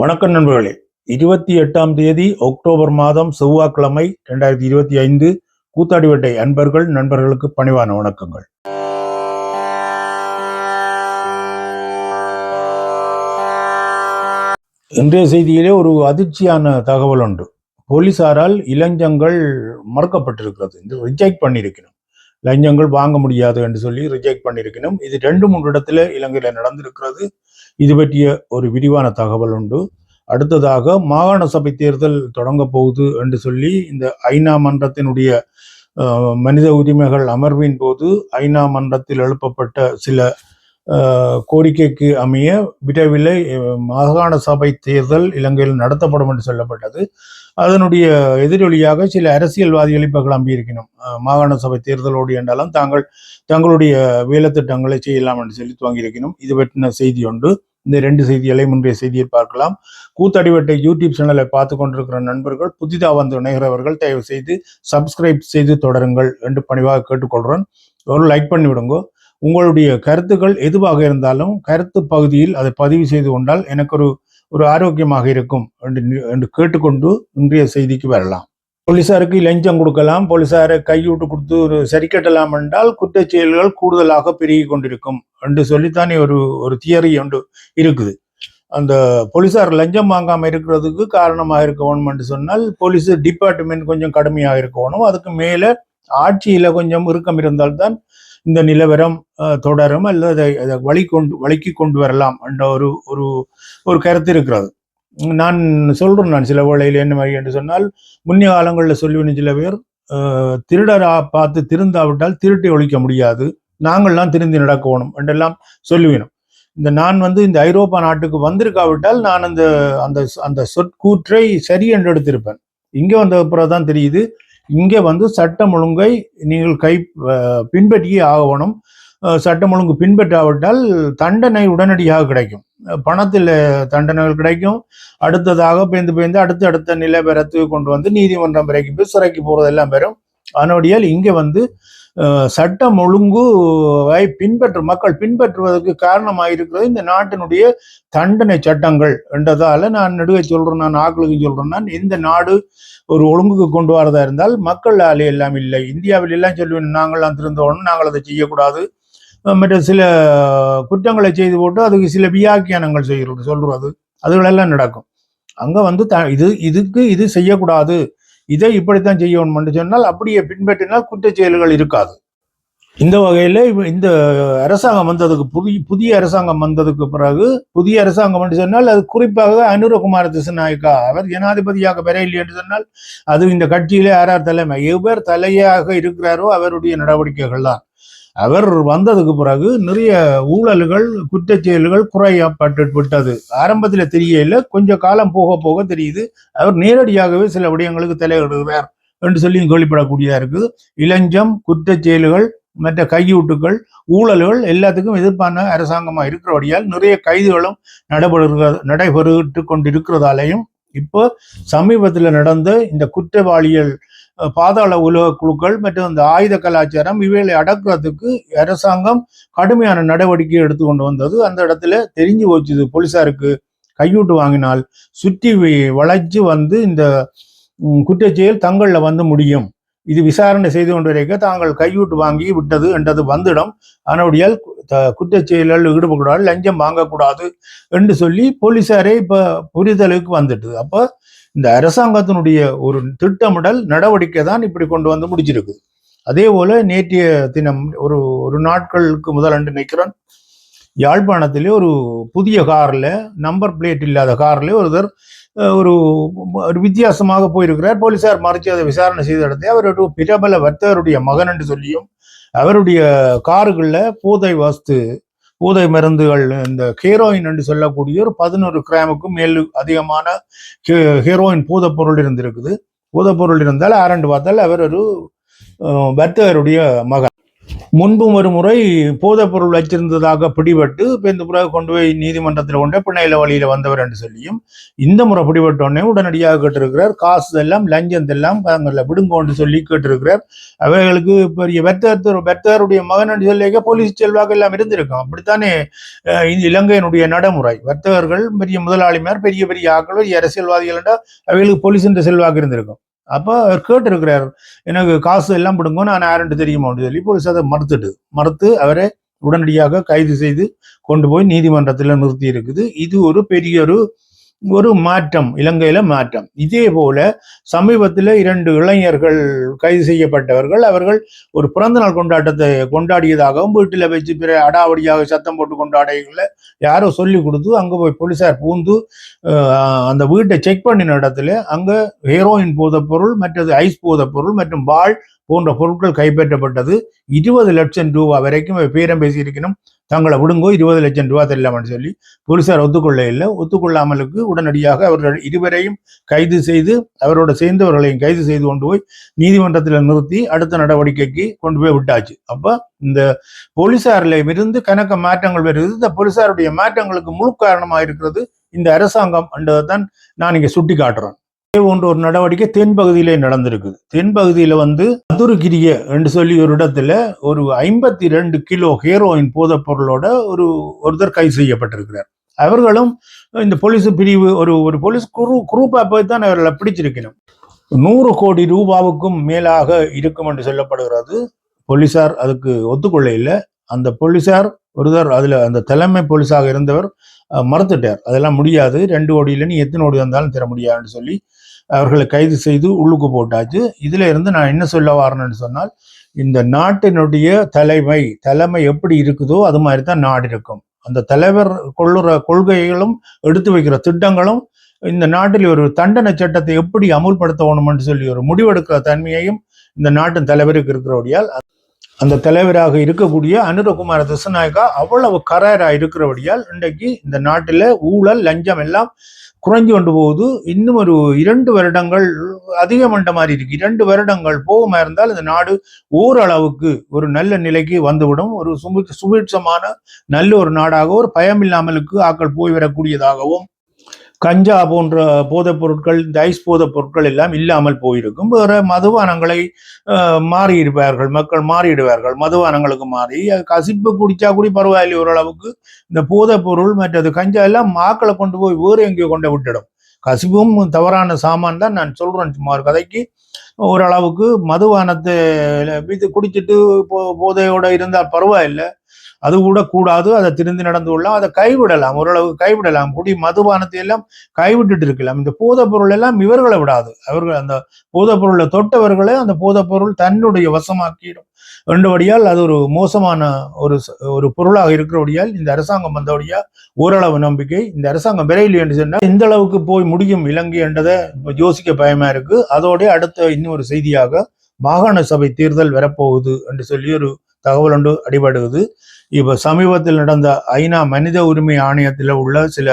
வணக்கம் நண்பர்களே. இருபத்தி எட்டாம் தேதி அக்டோபர் மாதம் செவ்வாய்க்கிழமை இரண்டாயிரத்தி இருபத்தி ஐந்து கூத்தாடிவட்டை அன்பர்கள் நண்பர்களுக்கு பணிவான வணக்கங்கள். இன்றைய செய்தியிலே ஒரு அதிர்ச்சியான தகவல் உண்டு. போலீசாரால் இளைஞங்கள் மறுக்கப்பட்டிருக்கிறது. இது ரிஜெக்ட் பண்ணியிருக்கணும் லஞ்சங்கள் வாங்க முடியாது என்று சொல்லி ரிஜெக்ட் பண்ணியிருக்கணும். இது ரெண்டு மூன்று இடத்துல இலங்கையில் நடந்திருக்கிறது. இது பற்றிய ஒரு விரிவான தகவல் உண்டு. அடுத்ததாக மாகாண சபை தேர்தல் தொடங்க போகுது என்று சொல்லி இந்த ஐநா மன்றத்தினுடைய மனித உரிமைகள் அமர்வின் போது ஐநா மன்றத்தில் எழுப்பப்பட்ட சில கோரிக்கைக்கு அமைய விரைவில் மாகாண சபை தேர்தல் இலங்கையில் நடத்தப்படும் என்று சொல்லப்பட்டது. அதனுடைய எதிரொலியாக சில அரசியல்வாதிகள் இப்ப இருக்கணும் மாகாண சபை தேர்தலோடு என்றாலும் தாங்கள் தங்களுடைய வேலை திட்டங்களை செய்யலாம் என்று சொல்லி துவங்கியிருக்கணும். இது பற்றின செய்தி உண்டு. இந்த ரெண்டு செய்திகளை முந்தைய செய்தியை பார்க்கலாம். கூத்தடிவட்டை யூடியூப் சேனலை பார்த்து கொண்டிருக்கிற நண்பர்கள் புதிதாக வந்து இணைகிறவர்கள் தயவு செய்து சப்ஸ்கிரைப் செய்து தொடருங்கள் என்று பணிவாக கேட்டுக்கொள்கிறேன் ஒரு லைக் பண்ணி விடுங்க உங்களுடைய கருத்துக்கள் எதுவாக இருந்தாலும் கருத்து பகுதியில் அதை பதிவு செய்து கொண்டால் எனக்கு ஒரு ஒரு ஆரோக்கியமாக இருக்கும் என்று என்று கேட்டுக்கொண்டு இன்றைய செய்திக்கு வரலாம். போலீசாருக்கு லஞ்சம் கொடுக்கலாம். போலீசாரை கையூட்டு கொடுத்து ஒரு சரி கட்டலாம் என்றால் குற்றச் செயல்கள் கூடுதலாக பெருகி கொண்டிருக்கும் என்று சொல்லித்தானே ஒரு ஒரு தியரி ஒன்று இருக்குது. அந்த போலீசார் லஞ்சம் வாங்காம இருக்கிறதுக்கு காரணமாக இருக்கணும் என்று சொன்னால் போலீஸ் டிபார்ட்மெண்ட் கொஞ்சம் கடுமையாக இருக்கணும் அதுக்கு மேல ஆட்சியில கொஞ்சம் இறுக்கம் இருந்தால்தான் இந்த நிலவரம் அஹ், தொடரும் அல்லது அதை வழி கொண்டு வழிக்கு கொண்டு வரலாம் என்ற ஒரு ஒரு ஒரு கருத்து இருக்கிறது. நான் சொல்றேன் நான் சில வேளையில் என்ன மாதிரி என்று சொன்னால் முன்னிய காலங்களில் சொல்லுவேன் சில பேர் அஹ், திருடரா பார்த்து திருந்தாவிட்டால் திருட்டி ஒழிக்க முடியாது. நாங்கள்லாம் திருந்தி நடக்கணும் என்றெல்லாம் சொல்லுவேணும் இந்த நான் வந்து இந்த ஐரோப்பா நாட்டுக்கு வந்திருக்காவிட்டால் நான் அந்த அந்த அந்த சொற்கூற்றை சரி என்று எடுத்திருப்பேன். இங்கே வந்த அப்புறம் தான் தெரியுது இங்கே வந்து சட்டம் ஒழுங்கை நீங்கள் கை பின்பற்றியே ஆகணும். சட்டம் ஒழுங்கு பின்பற்றாவிட்டால் தண்டனை உடனடியாக கிடைக்கும். பணத்தில் தண்டனைகள் கிடைக்கும். அடுத்ததாக பேந்து பேந்து அடுத்த அடுத்த நிலை பெறத்துக்கு கொண்டு வந்து நீதிமன்றம் வரைக்கும் போய் சிறைக்கு போறதெல்லாம் பெறும். அதனுடைய இங்கே வந்து சட்டம் ஒழுங்குவை பின்பற்று மக்கள் பின்பற்றுவதற்கு காரணமாக இருக்கிறது இந்த நாட்டினுடைய தண்டனை சட்டங்கள் என்றதால நான் நடுவே சொல்றேன் நான் ஆக்களுக்கு சொல்றேன். நான் இந்த நாடு ஒரு ஒழுங்குக்கு கொண்டு வரதா இருந்தால் மக்கள் ஆலை எல்லாம் இல்லை. இந்தியாவில் எல்லாம் சொல்லுவேன் நாங்கள்லாம் திருந்தோணும் நாங்கள் அதை செய்யக்கூடாது. மற்ற சில குற்றங்களை செய்து போட்டு அதுக்கு சில வியாக்கியானங்கள் செய்கிறது சொல்றது. அதுகளெல்லாம் நடக்கும். அங்கே வந்து த இது இதுக்கு இது செய்யக்கூடாது. இதை இப்படித்தான் செய்யணும்னு சொன்னால் அப்படியே பின்பற்றினால் குற்ற செயல்கள் இருக்காது. இந்த வகையில் இந்த அரசாங்கம் வந்ததுக்கு புதிய புதிய அரசாங்கம் வந்ததுக்கு பிறகு புதிய அரசாங்கம் என்று சொன்னால் அது குறிப்பாக அனுரகுமார திசநாயக்கா. அவர் ஜனாதிபதியாக வரையில்லை என்று சொன்னால் அது இந்த கட்சியிலே யாரார் தலைமை. எவர் தலையாக இருக்கிறாரோ அவருடைய நடவடிக்கைகள் தான் அவர் வந்ததுக்கு பிறகு நிறைய ஊழல்கள் குற்றச்செயல்கள் குறையப்பட்டு விட்டது ஆரம்பத்தில் தெரியல கொஞ்சம் காலம் போக போக தெரியுது. அவர் நேரடியாகவே சில விடயங்களுக்கு தலையிடுகிறார் என்று சொல்லியும் கேள்விப்படக்கூடியதாக இருக்குது. இளஞ்சம் குற்றச்செயல்கள் மற்ற கையூட்டுகள் ஊழல்கள் எல்லாத்துக்கும் எதிர்ப்பான அரசாங்கமாக இருக்கிறபடியால் நிறைய கைதுகளும் நடைபெறுகிற நடைபெறுகிட்டு கொண்டிருக்கிறதாலையும் இப்போ சமீபத்தில் நடந்த இந்த குற்றவாளிகள் பாதாள உலக குழுக்கள் மற்றும் இந்த ஆயுத கலாச்சாரம் இவைகளை அடக்குறதுக்கு அரசாங்கம் கடுமையான நடவடிக்கை எடுத்து கொண்டு வந்தது. அந்த இடத்துல தெரிஞ்சு போச்சுது. போலீசாருக்கு கையூட்டு வாங்கினால் சுற்றி வளைச்சு வந்து இந்த குற்றச்செயல் தங்களில் வந்து முடியும். இது விசாரணை செய்து கொண்டிருக்க தாங்கள் கையூட்டு வாங்கி விட்டது என்றது வந்துடும். அதனுடையால் குற்றச்செயலில் ஈடுபடக்கூடாது லஞ்சம் வாங்கக்கூடாது என்று சொல்லி போலீசாரே இப்போ புரிதலுக்கு வந்துட்டு அப்போ இந்த அரசாங்கத்தினுடைய ஒரு திட்டமிடல் நடவடிக்கை தான் இப்படி கொண்டு வந்து முடிச்சிருக்கு அதே போல நேற்றைய தினம் ஒரு ஒரு நாட்களுக்கு முதல் அன்று நிற்கிறான் யாழ்ப்பாணத்திலே ஒரு புதிய காரில் நம்பர் பிளேட் இல்லாத காரில் ஒருத்தர் ஒரு ஒரு வித்தியாசமாக போயிருக்கிறார். போலீசார் மறைச்சு அதை விசாரணை செய்த இடத்தை அவர் ஒரு பிரபல வர்த்தகருடைய மகன் என்று சொல்லியும் அவருடைய காருகளில் போதை வாஸ்து பூதை மருந்துகள் இந்த ஹீரோயின் என்று சொல்லக்கூடிய ஒரு பதினோரு கிராமுக்கும் மேல் அதிகமான ஹீரோயின் பூதப்பொருள் இருந்திருக்குது. பூதப்பொருள் இருந்தால் ஆரண்டு பார்த்தால் அவர் ஒரு அஹ், வர்த்தகருடைய மகன். முன்பும் ஒரு முறை போதைப் பொருள் வச்சிருந்ததாக பிடிபட்டு இப்போ இந்த பிறகு கொண்டு போய் நீதிமன்றத்தில் கொண்டு பிணையில வழியில வந்தவர் என்று சொல்லியும் இந்த முறை பிடிபட்ட உடனே உடனடியாக கேட்டிருக்கிறார். காசு எல்லாம் லஞ்சம் எல்லாம் தாங்கள விடுங்கோன்னு சொல்லி கேட்டிருக்கிறார். அவைகளுக்கு பெரிய பெத்தர் பெத்தருடைய மகன் என்று சொல்லி போலீஸ் செல்வாக்கு எல்லாம் இருந்திருக்கும். அப்படித்தானே இந்த இலங்கையினுடைய நடைமுறை. வர்த்தகர்கள் பெரிய முதலாளிமார் பெரிய பெரிய ஆக்கள் அரசியல்வாதிகள் என்றால் அவைகளுக்கு போலீஸ் என்ற செல்வாக்கு இருந்திருக்கும். அப்போ அவர் கேட்டிருக்கிறார் எனக்கு காசு எல்லாம் பிடுங்க நான் யாருன்ட்டு தெரியுமான்னு சொல்லி போலீஸ் அதை மறுத்துட்டு மறுத்து அவரை உடனடியாக கைது செய்து கொண்டு போய் நீதிமன்றத்தில் நிறுத்தி இருக்குது. இது ஒரு பெரிய ஒரு ஒரு மாற்றம் இலங்கையில மாற்றம். இதே போல சமீபத்தில் இரண்டு இளைஞர்கள் கைது செய்யப்பட்டவர்கள் அவர்கள் ஒரு பிறந்தநாள் கொண்டாட்டத்தை கொண்டாடியதாகவும் வீட்டில் வச்சு பிற அடாவடியாக சத்தம் போட்டு கொண்டாடியங்கள யாரோ சொல்லி கொடுத்து அங்கே போய் போலீசார் பூந்து அந்த வீட்டை செக் பண்ணின இடத்துல அங்கே ஹீரோயின் போதைப்பொருள் மற்றது ஐஸ் போதைப்பொருள் மற்றும் பால் போன்ற பொருட்கள் கைப்பற்றப்பட்டது. இருபது லட்சம் ரூபாய் வரைக்கும் பேரம் பேசியிருக்கணும். தங்களை விடுங்கோ இருபது லட்சம் ரூபா தரலாம்னு சொல்லி போலீசார் ஒத்துக்கொள்ள இல்லை ஒத்துக்கொள்ளாமலுக்கு உடனடியாக அவர்கள் இருவரையும் கைது செய்து அவரோட சேர்ந்தவர்களையும் கைது செய்து கொண்டு போய் நீதிமன்றத்தில் நிறுத்தி அடுத்த நடவடிக்கைக்கு கொண்டு போய் விட்டாச்சு. அப்போ இந்த போலீசாரில் இருந்து கணக்க மாற்றங்கள் வருது இந்த போலீசாருடைய மாற்றங்களுக்கு முழு காரணமாக இருக்கிறது இந்த அரசாங்கம் என்றதைத்தான் நான் இங்க சுட்டி காட்டுறேன் இதே போன்ற ஒரு நடவடிக்கை தென்பகுதியிலே நடந்திருக்குது தென்பகுதியில வந்து மதுரகிரிய என்று சொல்லி ஒரு இடத்துல ஒரு ஐம்பத்தி ரெண்டு கிலோ ஹீரோயின் போதைப் பொருளோட ஒரு ஒருத்தர் கைது செய்யப்பட்டிருக்கிறார். அவர்களும் இந்த போலீஸ் பிரிவு ஒரு ஒரு போலீஸ் குரு குரூப்பா போய் தான் அவர்களை பிடிச்சிருக்கணும். நூறு கோடி ரூபாவுக்கும் மேலாக இருக்கும் என்று சொல்லப்படுகிறது. போலீசார் அதுக்கு ஒத்துக்கொள்ள இல்லை அந்த போலீசார் ஒருத்தர் அதில் அந்த தலைமை போலீஸாக இருந்தவர் மறுத்துட்டார். அதெல்லாம் முடியாது. ரெண்டு ஓடியில் நீ எத்தனை ஓடி வந்தாலும் தர முடியாதுன்னு சொல்லி அவர்களை கைது செய்து உள்ளுக்கு போட்டாச்சு. இதில் இருந்து நான் என்ன சொல்ல வரேன்னு சொன்னால் இந்த நாட்டினுடைய தலைமை தலைமை எப்படி இருக்குதோ அது மாதிரி தான் நாடு இருக்கும். அந்த தலைவர் கொள்ளுற கொள்கைகளும் எடுத்து வைக்கிற திட்டங்களும் இந்த நாட்டில் ஒரு தண்டனை சட்டத்தை எப்படி அமுல்படுத்த வேணும்னு சொல்லி ஒரு முடிவெடுக்கிற தன்மையையும் இந்த நாட்டின் தலைவருக்கு இருக்கிறபடியால் அந்த தலைவராக இருக்கக்கூடிய அனுரகுமார திசநாயகா அவ்வளவு கராராக இருக்கிறபடியால் இன்றைக்கு இந்த நாட்டில் ஊழல் லஞ்சம் எல்லாம் குறைஞ்சு கொண்டு போகுது. இன்னும் ஒரு இரண்டு வருடங்கள் அதிகம் மாதிரி இருக்கு. இரண்டு வருடங்கள் போகுமா இருந்தால் இந்த நாடு ஓரளவுக்கு ஒரு நல்ல நிலைக்கு வந்துவிடும். ஒரு சுபி சுபீட்சமான நல்ல ஒரு நாடாக ஒரு பயம் இல்லாமலுக்கு ஆக்கள் போய் வரக்கூடியதாகவும் கஞ்சா போன்ற போதைப் பொருட்கள் இந்த ஐஸ் போதைப் பொருட்கள் எல்லாம் இல்லாமல் போயிருக்கும். வேற மதுபானங்களை மாறிடுவார்கள் மாறியிருப்பார்கள். மக்கள் மாறிடுவார்கள். மதுபானங்களுக்கு மாறி. கசிப்பு குடிச்சா கூட பரவாயில்லை ஓரளவுக்கு. இந்த போதைப் பொருள் மற்றது கஞ்சா எல்லாம் மாக்களை கொண்டு போய் வேறு எங்கேயோ கொண்டு விட்டுடும். கசிப்பும் தவறான சாமான் தான் நான் சொல்றேன். சும்மா ஒரு கதைக்கு ஓரளவுக்கு மதுபானத்தை இது குடிச்சிட்டு போ- போதையோட இருந்தால் பரவாயில்லை. அது கூட கூடாது அதை திருந்தி நடந்து கொள்ளலாம் அதை கைவிடலாம் ஓரளவு கைவிடலாம். குடி மதுபானத்தை எல்லாம் கைவிட்டுட்டு இருக்கலாம். இந்த போதைப் பொருள் எல்லாம் இவர்களை விடாது. அவர்கள் அந்த போதைப் பொருளை தொட்டவர்களை அந்த போதைப் பொருள் தன்னுடைய வசமாக்கிடும். ரெண்டுபடியால் அது ஒரு மோசமான ஒரு ஒரு பொருளாக இருக்கிறபடியால் இந்த அரசாங்கம் வந்தபடியா ஓரளவு நம்பிக்கை. இந்த அரசாங்கம் விரைவில் என்று சொன்னால் இந்த அளவுக்கு போய் முடியும் இலங்கை என்றதை யோசிக்க பயமா இருக்கு. அதோட அடுத்த இன்னொரு செய்தியாக மாகாண சபை தேர்தல் வரப்போகுது என்று சொல்லி ஒரு தகவல் ஒன்று அடிபடுகிறது. இப்போ சமீபத்தில் நடந்த ஐநா மனித உரிமை ஆணையத்தில் உள்ள சில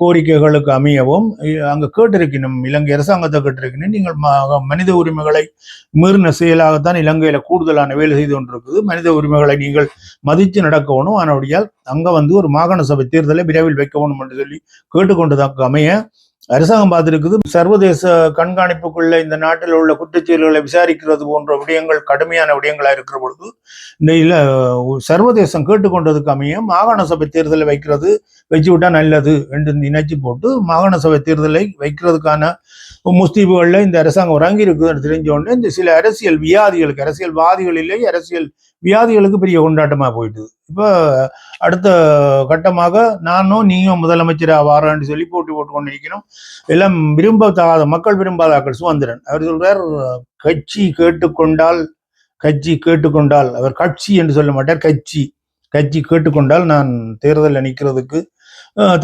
கோரிக்கைகளுக்கு அமையவும் அங்கே கேட்டிருக்கணும் இலங்கை அரசாங்கத்தை கேட்டிருக்கணும். நீங்கள் மனித உரிமைகளை மீறின செயலாகத்தான் இலங்கையில கூடுதலான வேலை செய்து கொண்டிருக்குது. மனித உரிமைகளை நீங்கள் மதித்து நடக்கணும். ஆனால் அங்க வந்து ஒரு மாகாண சபை தேர்தலை விரைவில் வைக்கணும் என்று சொல்லி கேட்டுக்கொண்டதாக அமைய அரசாங்கம் பார்த்திருக்குது சர்வதேச கண்காணிப்புக்குள்ள இந்த நாட்டில் உள்ள குற்றச்செயல்களை விசாரிக்கிறது போன்ற விடயங்கள் கடுமையான விடயங்களா இருக்கிற பொழுது இந்த இல்ல சர்வதேசம் கேட்டுக்கொண்டதுக்கு அமைய மாகாண சபை தேர்தலை வைக்கிறது வச்சு விட்டா நல்லது என்று நினைச்சு போட்டு மாகாண சபை தேர்தலை வைக்கிறதுக்கான முஸ்தீபுகளில் இந்த அரசாங்கம் இறங்கி இருக்குதுன்னு தெரிஞ்ச உடனே இந்த சில அரசியல் வியாதிகளுக்கு அரசியல்வாதிகள் இல்லை அரசியல் வியாதிகளுக்கு பெரிய கொண்டாட்டமா போயிட்டுது. இப்போ அடுத்த கட்டமாக நானும் நீயும் முதலமைச்சராக வாரேன்னு சொல்லி போட்டி போட்டு கொண்டிருக்கிறோம் எல்லாம் விரும்பத்தகாத மக்கள் விரும்பாத ஆக்கள் சுதந்திரன். அவர் சொல்றார் கட்சி கேட்டுக்கொண்டால் கட்சி கேட்டுக்கொண்டால் அவர் கட்சி என்று சொல்ல மாட்டார் கட்சி. கட்சி கேட்டுக்கொண்டால் நான் தேர்தலில் நிற்கிறதுக்கு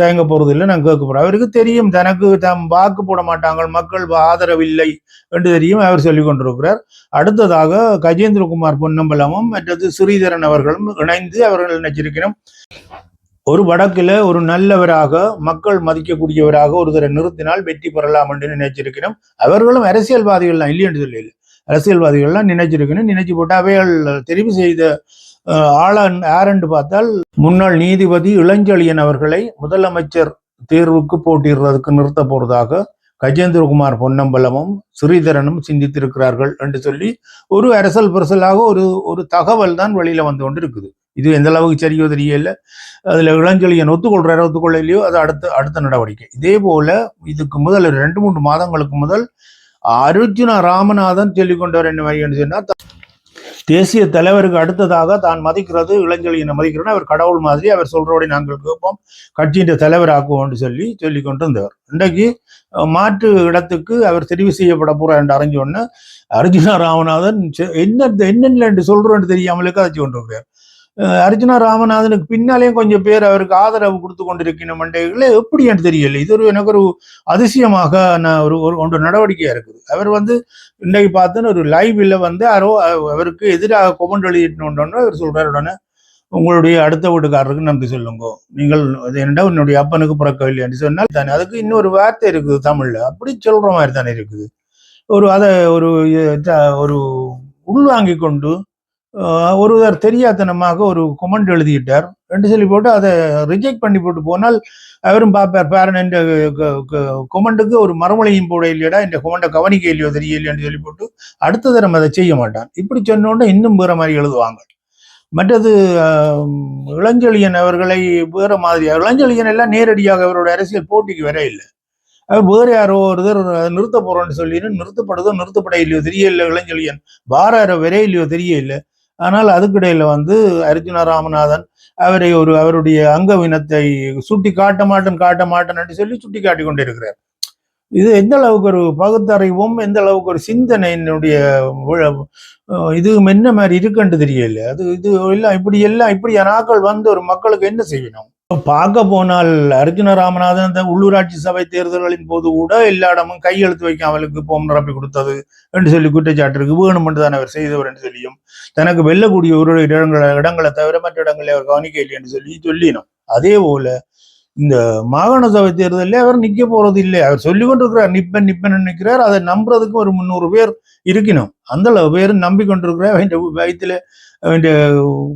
தயங்க போறதில்லை நான் கேட்க போறேன் அவருக்கு தெரியும் தனக்கு தம் வாக்கு போட மாட்டாங்க மக்கள் ஆதரவில்லை என்று தெரியும் அவர் சொல்லிக் கொண்டிருக்கிறார். அடுத்ததாக கஜேந்திரகுமார் பொன்னம்பலமும் மற்றது ஸ்ரீதரன் அவர்களும் இணைந்து அவர்கள் நினைச்சிருக்கிறோம் ஒரு வடக்குல ஒரு நல்லவராக மக்கள் மதிக்கக்கூடியவராக ஒருத்தரை நிறுத்தினால் வெற்றி பெறலாம் என்று நினைச்சிருக்கிறோம். அவர்களும் அரசியல்வாதிகள் தான் இல்லையென்று சொல்லி சொல்லல அரசியல்வாதிகள்லாம் நினைச்சிருக்கணும் நினைச்சு போட்டு அவைகள் தெரிவு செய்த அஹ், ஆளன் யாரென்று பார்த்தால் முன்னாள் நீதிபதி இளஞ்செழியன் அவர்களை முதலமைச்சர் தேர்வுக்கு போட்டியிடுறதுக்கு நிறுத்த போறதாக கஜேந்திரகுமார் பொன்னம்பலமும் ஸ்ரீதரனும் சிந்தித்திருக்கிறார்கள் என்று சொல்லி ஒரு அரசல் பரசலாக ஒரு ஒரு தகவல் தான் வெளியில வந்து கொண்டு இருக்குது இது எந்த அளவுக்கு சரியோ தெரியல. அதுல இளஞ்செழியன் ஒத்துக்கொள்றாரோ ஒத்துக்கொள்ளலையோ அது அடுத்த அடுத்த நடவடிக்கை. இதே போல இதுக்கு முதல் ரெண்டு மூன்று மாதங்களுக்கு முதல் அர்ஜுன ராமநாதன் சொல்லிக்கொண்டவர் என்ன மாதிரி சொன்னா தேசிய தலைவருக்கு அடுத்ததாக தான் மதிக்கிறது இளைஞர்களை மதிக்கிறோன்னு அவர் கடவுள் மாதிரி அவர் சொல்றபடி நாங்கள் கேட்போம். கட்சியின் தலைவராக்குவோம்னு சொல்லி சொல்லி கொண்டு இருந்தவர் இன்றைக்கு மாற்று இடத்துக்கு அவர் தெரிவு செய்யப்பட போறார் என்று அறிஞ்ச உடனே அர்ஜுனா ராமநாதன் செ- என்ன என்னென்ன என்று சொல்றோன்னு தெரியாமலே கதைச்சு கொண்டு அஹ், அர்ஜுனா ராமநாதனுக்கு பின்னாலேயும் கொஞ்சம் பேர் அவருக்கு ஆதரவு கொடுத்து கொண்டிருக்கிற மண்டைகளே எப்படி என்று தெரியல இது ஒரு எனக்கு ஒரு அதிசயமாக நான் ஒரு ஒரு ஒன்று நடவடிக்கையா இருக்குது. அவர் வந்து இன்றைக்கு பார்த்தோன்னு ஒரு லைவில் வந்து யாரோ அவருக்கு எதிராக கொமெண்ட் எழுதிட்டு அவர் சொல்றாரு உடனே உங்களுடைய அடுத்த வீட்டுக்காரருக்கு நன்றி சொல்லுங்க. நீங்கள் அது என்னடா உன்னுடைய அப்பனுக்கு பிறக்கவில்லை என்று சொன்னால் தானே அதுக்கு இன்னொரு வார்த்தை இருக்குது தமிழ்ல. அப்படி சொல்ற மாதிரி தானே இருக்குது. ஒரு அதை ஒரு ஒரு உள்வாங்கி கொண்டு ஒருவர் தெரியாதனமாக ஒரு கொமெண்ட் எழுதிட்டார். ரெண்டு சொல்லி போட்டு அதை ரிஜெக்ட் பண்ணி போட்டு போனால் அவரும் பார்ப்பார் பேரன் என்ற கொமெண்ட்டுக்கு ஒரு மறுமொழியும் போட இல்லையடா இந்த கொமெண்டை கவனிக்க இல்லையோ தெரியலையோன்னு சொல்லி போட்டு அடுத்த தரம் அதை செய்ய மாட்டான் இப்படி சொன்னோன்னே இன்னும் வேற மாதிரி எழுதுவாங்க. மற்றது ஆஹ், இளஞ்செழியன் அவர்களை வேற மாதிரி இளஞ்செழியன் எல்லாம் நேரடியாக அவரோட அரசியல் போட்டிக்கு வர இல்லை. அவர் வேறு யாரோ ஒருத்தர் நிறுத்த போறோம்னு சொல்லிட்டு நிறுத்தப்படுதோ நிறுத்தப்பட இல்லையோ தெரியல இளஞ்செழியன். வாரார வரைய தெரிய இல்லை. ஆனால் அதுக்கிடையில வந்து அர்ஜுன ராமநாதன் அவரை ஒரு அவருடைய அங்கவினத்தை சுட்டி காட்ட மாட்டேன் காட்ட மாட்டேன் சொல்லி சுட்டி காட்டி கொண்டிருக்கிறார். இது எந்த அளவுக்கு ஒரு பகுத்தறிவும் எந்த அளவுக்கு ஒரு சிந்தனையினுடைய இது என்ன மாதிரி இருக்குன்னு தெரியல. அது இது எல்லாம் இப்படி எல்லாம் இப்படி நாக்கள் வந்து ஒரு மக்களுக்கு என்ன செய்யணும்? பார்க்க போனால் அர்ஜுன ராமநாதன் அந்த உள்ளூராட்சி சபை தேர்தல்களின் போது கூட எல்லா இடமும் கையெழுத்து வைக்க அவளுக்கு போம் நிரப்பி கொடுத்தது என்று சொல்லி குற்றச்சாட்டு இருக்கு வேணும் என்று தான் அவர் செய்தவர் என்று சொல்லியும் தனக்கு வெல்லக்கூடிய ஒரு இடங்களை இடங்களை தவிர மற்ற இடங்களை அவர் கவனிக்க இல்லை என்று சொல்லி சொல்லினோம். அதே போல இந்த மாகாண சபை தேர்தலில் அவர் நிக்க போறது இல்லை. அவர் சொல்லி கொண்டிருக்கிறார் நிப்பன் நிப்பன் நிற்கிறார் அதை நம்புறதுக்கு ஒரு முந்நூறு பேர் இருக்கணும் அந்த அளவு பேர் நம்பிக்கொண்டிருக்கிறார் அவன் வயிற்றுல அவன்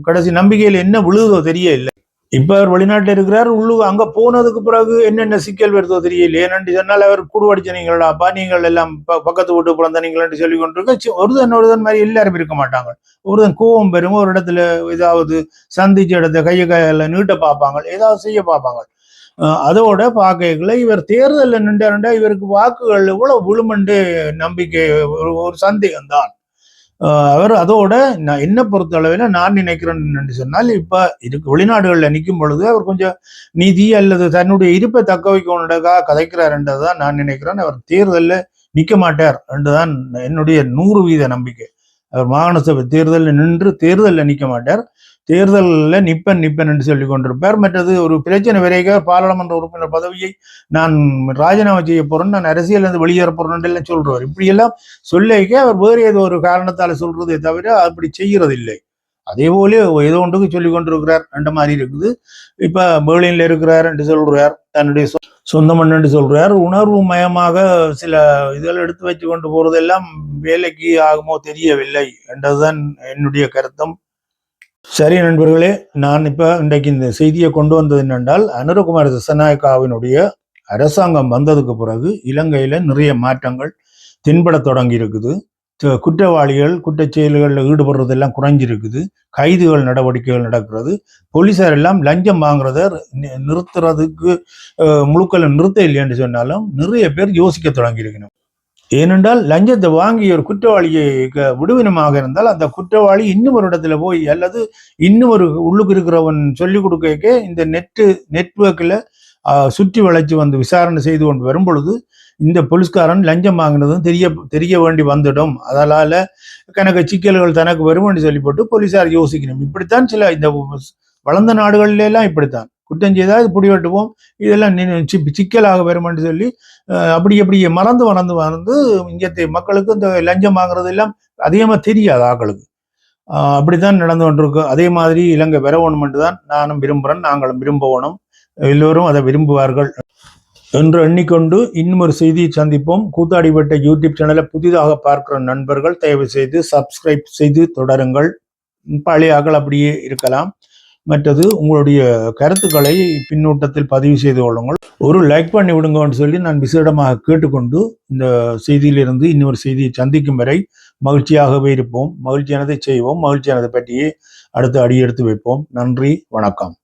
கடைசி நம்பிக்கையில என்ன விழுதோ தெரிய இல்லை இப்ப அவர் வெளிநாட்டில் இருக்கிறார் உள்ளு அங்க போனதுக்கு பிறகு என்னென்ன சிக்கல் வருதோ தெரியல. ஏனென்று சொன்னால் அவர் குடுவடிச்ச நீங்களாப்பா நீங்கள் எல்லாம் ப- பக்கத்து வீட்டு பிறந்த நீங்கள் சொல்லி கொண்டிருக்க ஒருதன் ஒருதன் மாதிரி எல்லாரும் இருக்க மாட்டாங்க. ஒருதன் கோவம் பெறும் ஒரு இடத்துல ஏதாவது சந்திச்ச இடத்த கையை கையில நீட்ட பார்ப்பாங்க ஏதாவது செய்ய பார்ப்பாங்க. அதோட பார்க்கல இவர் தேர்தலில் நின்றாருண்டா இவருக்கு வாக்குகள் எவ்வளவு விழுமண்டு நம்பிக்கை ஒரு ஒரு சந்தேகம் தான் அவர் அதோட நான் என்ன பொறுத்த அளவில் நான் நினைக்கிறேன் என்று சொன்னால் இப்போ இருக்கு வெளிநாடுகளில் நிற்கும் பொழுது அவர் கொஞ்சம் நிதி அல்லது தன்னுடைய இருப்பை தக்க வைக்கணுன்றதுக்காக கதைக்கிறார் என்றதுதான் நான் நினைக்கிறேன். அவர் தேர்தலில் நிற்க மாட்டார் என்றுதான் என்னுடைய நூறு வீத நம்பிக்கை. அவர் மாகாண சபை தேர்தலில் நின்று தேர்தலில் நிற்க மாட்டார். தேர்தலில் நிப்பன் நிப்பன் என்று சொல்லி கொண்டிருப்பார். மற்றது ஒரு பிரச்சனை விரைக பாராளுமன்ற உறுப்பினர் பதவியை நான் ராஜினாமா செய்ய போறேன் நான் அரசியல் இருந்து வெளியேற போறேன் எல்லாம் சொல்றார். இப்படியெல்லாம் சொல்லிக்க அவர் வேறு ஏதோ ஒரு காரணத்தால சொல்றதே தவிர அப்படி செய்கிறது இல்லை அதே போல ஏதோ ஒன்றுக்கு சொல்லி கொண்டிருக்கிறார் என்ற மாதிரி இருக்குது. இப்ப பேர்லின்ல இருக்கிறார் என்று சொல்றார் தன்னுடைய சொந்த மண்ணு என்று சொல்றார். உணர்வு மயமாக சில இதெல்லாம் எடுத்து வச்சு கொண்டு போறதெல்லாம் வேலைக்கு ஆகுமோ தெரியவில்லை என்றதுதான் என்னுடைய கருத்தம். சரி நண்பர்களே நான் இப்ப இன்றைக்கு இந்த செய்தியை கொண்டு வந்தது என்னென்றால் அனுரகுமார் திசநாயக்காவினுடைய அரசாங்கம் வந்ததுக்கு பிறகு இலங்கையில நிறைய மாற்றங்கள் தென்பட தொடங்கி இருக்குது குற்றவாளிகள் குற்றச் செயல்களில் ஈடுபடுறதெல்லாம் குறைஞ்சிருக்குது. கைதுகள் நடவடிக்கைகள் நடக்கிறது. போலீசார் எல்லாம் லஞ்சம் வாங்குறத நிறுத்துறதுக்கு முழுக்கல நிறுத்த இல்லைன்னு சொன்னாலும் நிறைய பேர் யோசிக்க தொடங்கியிருக்கணும். ஏனென்றால் லஞ்சத்தை வாங்கி ஒரு குற்றவாளியை க- விடுவினமாக இருந்தால் அந்த குற்றவாளி இன்னும் ஒரு இடத்துல போய் அல்லது இன்னும் ஒரு உள்ளுக்கு இருக்கிறவன் சொல்லிக் கொடுக்க இந்த நெட்டு நெட்ஒர்க்கில் சுற்றி வளைச்சு வந்து விசாரணை செய்து கொண்டு வரும் பொழுது இந்த போலீஸ்காரன் லஞ்சம் வாங்கினதும் தெரிய தெரிய வேண்டி வந்துடும். அதனால் கணக்கு சிக்கல்கள் தனக்கு வரும் என்று சொல்லி போட்டு யோசிக்கணும். இப்படித்தான் சில இந்த வளர்ந்த நாடுகள்ல இப்படித்தான். குற்றம் செய்தால் இது பிடிவட்டுவோம் இதெல்லாம் சிக்கலாக வரும் என்று சொல்லி அஹ், அப்படி அப்படியே மறந்து மறந்து மறந்து இங்கே மக்களுக்கு இந்த லஞ்சம் வாங்குறது எல்லாம் அதிகமா தெரியாது ஆக்களுக்கு. அப்படித்தான் நடந்து கொண்டிருக்கு. அதே மாதிரி இலங்கை வரணும் தான் நானும் விரும்புகிறேன் நாங்களும் விரும்பணும் எல்லோரும் அதை விரும்புவார்கள். என்று எண்ணிக்கொண்டு இன்னும் ஒரு செய்தியை சந்திப்போம். கூத்தாடிப்பட்ட யூடியூப் சேனலை புதிதாக பார்க்கிற நண்பர்கள் தயவு செய்து சப்ஸ்கிரைப் செய்து தொடருங்கள். பழைய ஆக்கள் அப்படியே இருக்கலாம். மற்றது உங்களுடைய கருத்துக்களை பின்னூட்டத்தில் பதிவு செய்து கொள்ளுங்கள். ஒரு லைக் பண்ணி விடுங்கன்னு சொல்லி நான் விசேடமாக கேட்டுக்கொண்டு இந்த செய்தியிலிருந்து இன்னொரு செய்தியை சந்திக்கும் வரை மகிழ்ச்சியாகவே இருப்போம். மகிழ்ச்சியானதை செய்வோம். மகிழ்ச்சியானதை பற்றியே அடுத்து அடியெடுத்து வைப்போம். நன்றி. வணக்கம்.